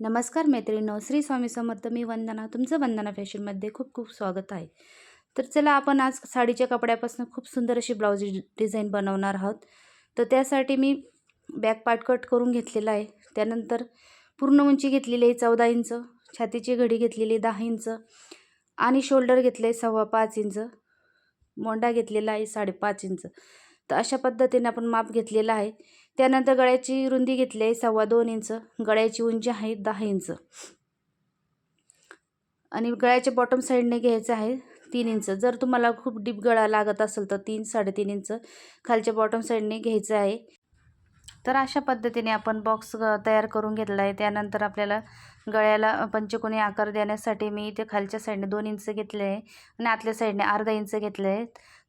नमस्कार मैत्रिणींनो श्री स्वामी समर्थ मी वंदना. तुमचं वंदना फॅशनमध्ये खूप खूप स्वागत आहे. तर चला आपण आज साडीच्या कपड्यापासून खूप सुंदर अशी ब्लाऊज डिझाईन बनवणार आहोत. तर त्यासाठी मी बॅक पार्ट कट करून घेतलेला आहे. त्यानंतर पूर्ण उंची घेतलेली आहे चौदा इंच छातीची घडी घेतलेली दहा इंच आणि शोल्डर घेतले सव्वा पाच इंच मोंडा घेतलेला आहे साडेपाच इंच. तर अशा पद्धतीने आपण माप घेतलेला आहे. त्यानंतर गळ्याची रुंदी घेतली आहे सव्वा दोन इंच. गळ्याची उंची आहे दहा इंच. आणि गळ्याच्या बॉटम साईडने घ्यायचं आहे तीन इंच. जर तुम्हाला खूप डीप गळा लागत असेल तर तीन साडेतीन इंच खालच्या बॉटम साईडने घ्यायचं आहे. तर अशा पद्धतीने आपण बॉक्स तयार करून घेतला आहे. त्यानंतर आपल्याला गळ्याला पंचकोनी आकार देण्यासाठी मी इथे खालच्या साईडने दोन इंच घेतले आहे आणि आतल्या साईडने अर्धा इंच घेतले आहे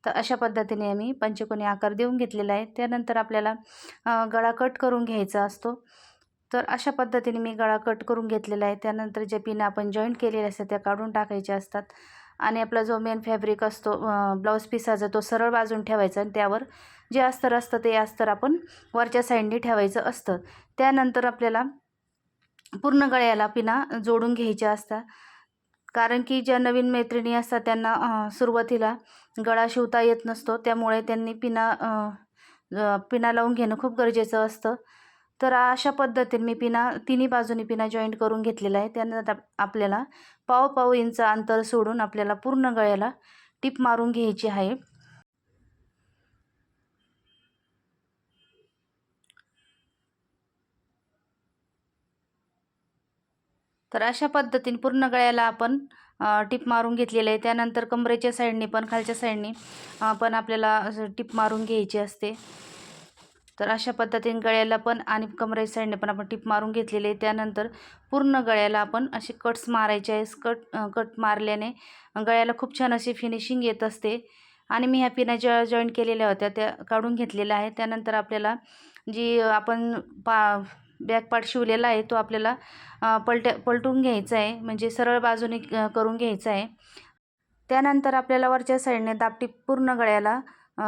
तर अशा पद्धतीने आम्ही पंचकोनी आकार देऊन घेतलेला आहे. त्यानंतर आपल्याला गळा कट करून घ्यायचा असतो. तर अशा पद्धतीने मी गळा कट करून घेतलेला आहे. त्यानंतर ज्या पिनं आपण जॉईंट केलेल्या असतात त्या काढून टाकायच्या असतात. आणि आपला जो मेन फॅब्रिक असतो ब्लाऊज पिसाचा तो सरळ बाजून ठेवायचा आणि त्यावर जे अस्तर असतं ते अस्तर आपण वरच्या साईडने ठेवायचं असतं. त्यानंतर आपल्याला पूर्ण गळ्याला पिना जोडून घ्यायच्या असतात. कारण की ज्या नवीन मैत्रिणी असतात त्यांना सुरुवातीला गळा शिवता येत नसतो. त्यामुळे त्यांनी पिना पिना लावून घेणं खूप गरजेचं असतं. तर अशा पद्धतीने मी पिना तिन्ही बाजूनी पिना जॉईंट करून घेतलेला आहे. त्यानंतर आपल्याला पाव पाव इंच अंतर सोडून आपल्याला पूर्ण गळ्याला टिप मारून घ्यायची आहे. तर अशा पद्धतीने पूर्ण गळ्याला आपण टिप मारून घेतलेलं आहे. त्यानंतर कमरेच्या साईडने पण खालच्या साईडने पण आपल्याला टिप मारून घ्यायची असते. तर अशा पद्धतीने गळ्याला पण आणि कमरेच्या साईडने पण आपण टिप मारून घेतलेली आहे. त्यानंतर पूर्ण गळ्याला आपण असे कट्स मारायचे आहे कट कट मारल्याने गळ्याला खूप छान अशी फिनिशिंग येत असते. आणि मी ह्या पिना ज्या जॉईंट केलेल्या होत्या त्या काढून घेतलेल्या आहे त्यानंतर आपल्याला जी आपण पा बॅक पार्ट शिवलेला आहे तो आपल्याला पलट्या पलटून घ्यायचा आहे म्हणजे सरळ बाजूने करून घ्यायचा आहे. त्यानंतर आपल्याला वरच्या साईडने दापटीप पूर्ण गळ्याला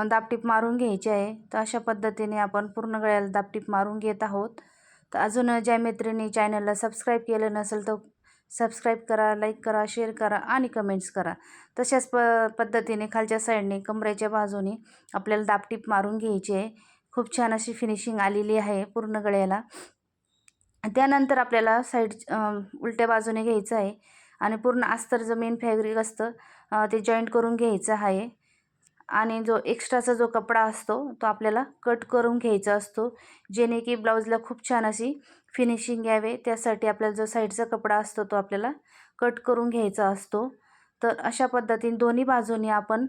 दापटीप मारून घ्यायची आहे. तर अशा पद्धतीने आपण पूर्ण गळ्याला दापटीप मारून घेत आहोत. तर अजून ज्या मैत्रिणी चॅनलला सबस्क्राईब केलं नसेल तर सबस्क्राईब करा लाईक करा शेअर करा आणि कमेंट्स करा. तशाच प पद्धतीने खालच्या साईडने कमरेच्या बाजूने आपल्याला दापटीप मारून घ्यायची आहे. खूप छान अशी फिनिशिंग आलेली आहे पूर्ण गळ्याला. त्यानंतर आपल्याला साईड उलट्या बाजूने घ्यायचं आहे. आणि पूर्ण अस्तर मेन फॅब्रिक असतं ते जॉईंट करून घ्यायचं आहे. आणि जो एक्स्ट्राचा जो कपडा असतो तो आपल्याला कट करून घ्यायचा असतो. जेणे की ब्लाऊजला खूप छान अशी फिनिशिंग यावे. त्यासाठी आपल्याला जो साईडचा कपडा असतो तो आपल्याला कट करून घ्यायचा असतो. तर अशा पद्धतीने दोन्ही बाजूनी आपण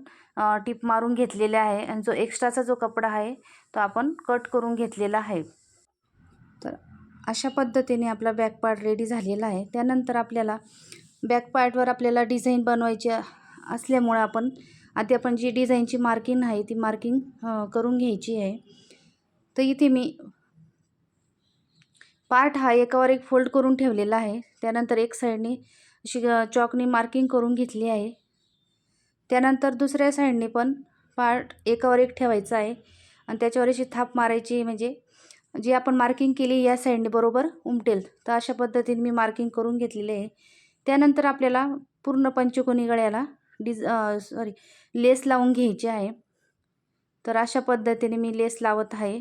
टिप मारून घेतलेले आहे. आणि जो एक्स्ट्राचा जो कपडा आहे तो आपण कट करून घेतलेला आहे. तर अशा पद्धतीने आपला बॅक पार्ट रेडी झालेला आहे. त्यानंतर आपल्याला बॅक पार्टवर आपल्याला डिझाईन बनवायची असल्यामुळं आपण आधी आपण जी डिझाईनची मार्किंग आहे ती मार्किंग करून घ्यायची आहे. तर इथे मी पार्ट हा एकावर एक फोल्ड करून ठेवलेला आहे. त्यानंतर एक साईडने अशी चॉकनी मार्किंग करून घेतली आहे. त्यानंतर दुसऱ्या साईडने पण पार्ट एकावर एक ठेवायचा आहे. आणि त्याच्यावर अशी थाप मारायची म्हणजे जी आपण मार्किंग केली या साईडने बरोबर उमटेल. तर अशा पद्धतीने मी मार्किंग करून घेतलेले आहे. त्यानंतर आपल्याला पूर्ण पंचकोनी गळ्याला डिज सॉरी लेस लावून घ्यायची आहे. तर अशा पद्धतीने मी लेस लावत आहे.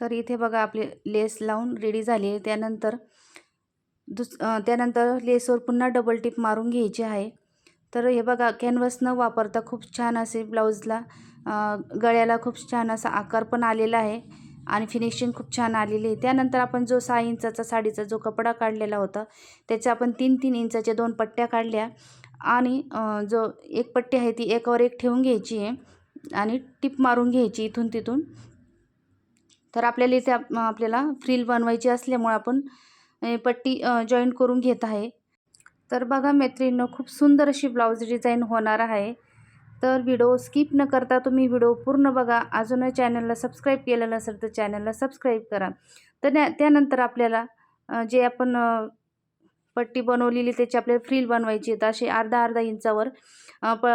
तर इथे बघा आपले लेस लावून रेडी झाली आहे. त्यानंतर दुस त्यानंतर लेसवर पुन्हा डबल टिप मारून घ्यायची आहे. तर हे बघा कॅनव्हस न वापरता खूप छान असे ब्लाऊजला गळ्याला खूप छान असा आकार पण आलेला आहे आणि फिनिशिंग खूप छान आलेली आहे. त्यानंतर आपण जो सहा इंचाचा साडीचा जो कपडा काढलेला होता त्याच्या आपण तीन तीन इंचाच्या दोन पट्ट्या काढल्या आणि जो एक पट्टी आहे ती एकावर एक ठेवून घ्यायची आहे आणि टिप मारून घ्यायची इथून तिथून तर आपल्याला इथे आपल्याला फ्रील बनवायची असल्यामुळे आपण पट्टी जॉईंट करून घेत आहे. तर बघा मैत्रिणीनं खूप सुंदर अशी ब्लाऊज डिझाईन होणार आहे. तर व्हिडिओ स्किप न करता तुम्ही व्हिडिओ पूर्ण बघा. अजून चॅनलला सबस्क्राईब केलं नसेल तर चॅनलला सबस्क्राईब करा. तर त्या त्यानंतर आपल्याला जे आपण पट्टी बनवलेली त्याची आपल्याला फ्रील बनवायची आहे. तर अशी अर्धा अर्धा इंचावर प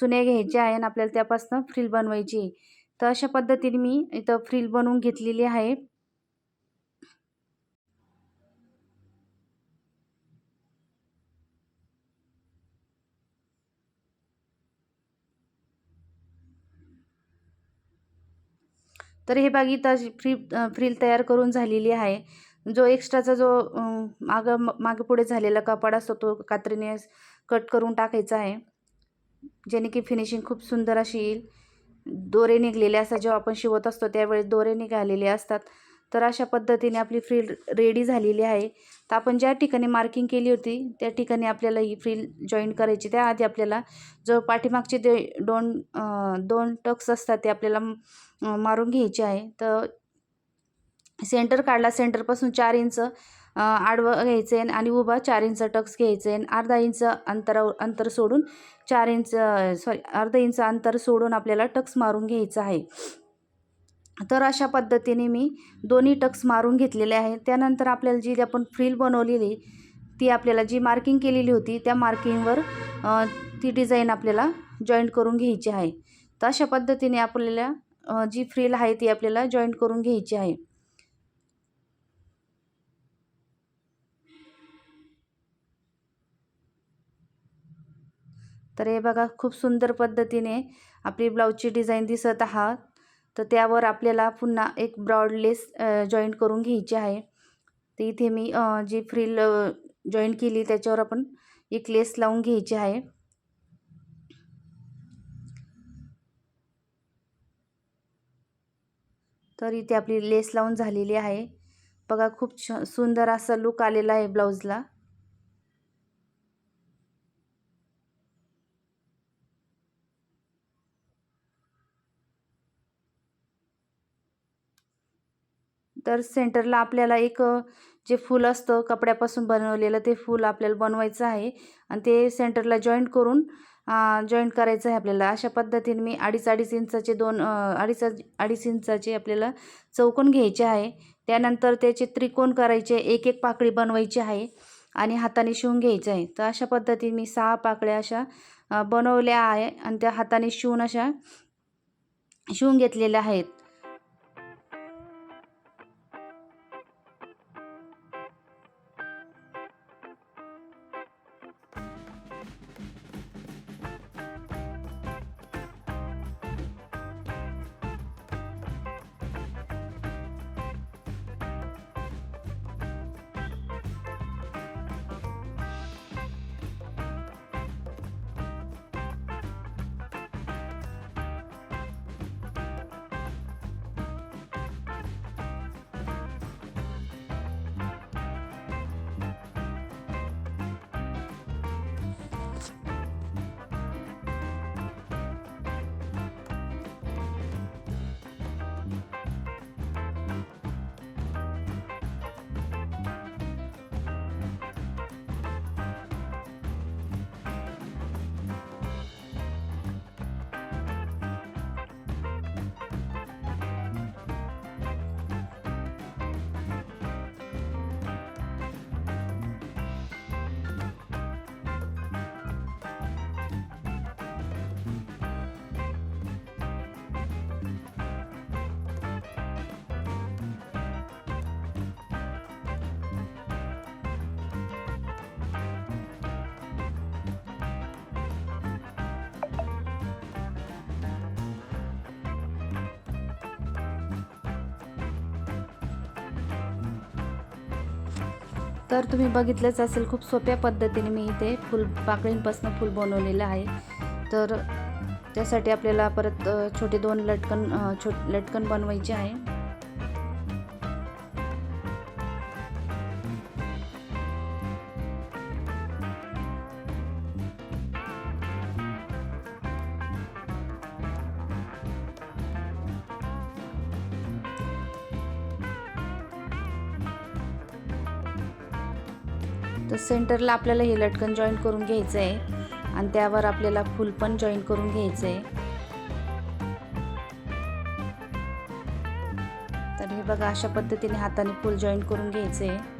चुन्या घ्यायच्या आहे आणि आपल्याला त्यापासून फ्रील बनवायची आहे. तर अशा पद्धतीने मी इथं फ्रील बनवून घेतलेली आहे. तर हे बाग इथं अशी फ्री फ्रील तयार करून झालेली आहे. जो एक्स्ट्राचा जो अं, मागं मागे पुढे झालेला कपाड असतो तो कात्रीने कट करून टाकायचा आहे. जेणे की फिनिशिंग खूप सुंदर अशी येईल. दोरे निघलेले असतात जेव्हा आपण शिवत असतो त्यावेळेस दोरे निघालेले असतात. तर अशा पद्धतीने आपली फ्रील रेडी झालेली आहे. तर आपण ज्या ठिकाणी मार्किंग केली होती त्या ठिकाणी आपल्याला ही फ्रील जॉईन करायची. त्याआधी आपल्याला जो पाठीमागचे जे दोन दोन टक्स असतात ते आपल्याला मारून घ्यायचे आहे. तर सेंटर काढला सेंटरपासून चार इंच आडवं घ्यायचं आहे आणि उभा चार इंच टक्स घ्यायचं आहे अर्धा इंच अंतरावर अंतर सोडून चार इंच सॉरी अर्धा इंच अंतर सोडून आपल्याला टक्स मारून घ्यायचं आहे. तर अशा पद्धतीने मी दोन्ही टक्स मारून घेतलेले आहे त्यानंतर आपल्याला जी आपण फ्रील बनवलेली ती आपल्याला जी मार्किंग केलेली होती त्या मार्किंगवर ती डिझाईन आपल्याला जॉईंट करून घ्यायची आहे. तर अशा पद्धतीने आपल्याला जी फ्रील आहे ती आपल्याला जॉईंट करून घ्यायची आहे. तर हे बघा खूप सुंदर पद्धतीने आपली ब्लाऊजची डिझाईन दिसत आहात. तर त्यावर आपल्याला पुन्हा एक ब्रॉड लेस जॉईंट करून घ्यायची आहे. तर इथे मी जी फ्रील जॉईंट केली त्याच्यावर आपण एक लेस लावून घ्यायची आहे. तर इथे आपली लेस लावून झालेली आहे. बघा खूप छ सुंदर असा लुक आलेला आहे ब्लाऊजला. तर सेंटरला आपल्याला एक जे फूल असतं कपड्यापासून बनवलेलं ते फूल आपल्याला बनवायचं आहे. आणि ते सेंटरला जॉईंट करून जॉईंट करायचं आहे आपल्याला. अशा पद्धतीने मी अडीच अडीच इंचाचे दोन अडीच अडीच इंचाचे आपल्याला चौकोन घ्यायचे आहे. त्यानंतर त्याचे त्रिकोण करायचे एक एक पाकळी बनवायची आहे आणि हाताने शिवून घ्यायचं आहे. तर अशा पद्धतीने मी सहा पाकळ्या अशा बनवल्या आहे आणि त्या हाताने शिवून अशा शिवून घेतलेल्या आहेत. तर तुम्ही बघितलंच असेल खूप सोप्या पद्धतीने मी इथे फुल पाकळींपासून फुल बनवलेलं आहे. तर त्यासाठी आपल्याला परत छोटे दोन लटकन छो लटकन बनवायचे आहे. तर सेंटरला आपल्याला हे लटकन जॉईन करून घ्यायचं आहे आणि त्यावर आपल्याला फुल पण जॉईन करून घ्यायचं आहे तर हे बघा अशा पद्धतीने हाताने फुल जॉईन करून घ्यायचं आहे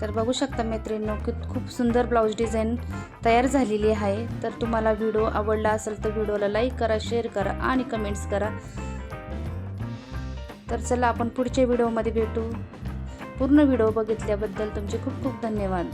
तर बघू शकता मैत्रिणींनो की खूप सुंदर ब्लाऊज डिझाईन तयार झालेली आहे. तर तुम्हाला व्हिडिओ आवडला असेल तर व्हिडिओला लाईक करा शेअर करा आणि कमेंट्स करा. तर चला आपण पुढच्या व्हिडिओमध्ये भेटू. पूर्ण व्हिडिओ बघितल्याबद्दल तुमचे खूप खूप धन्यवाद.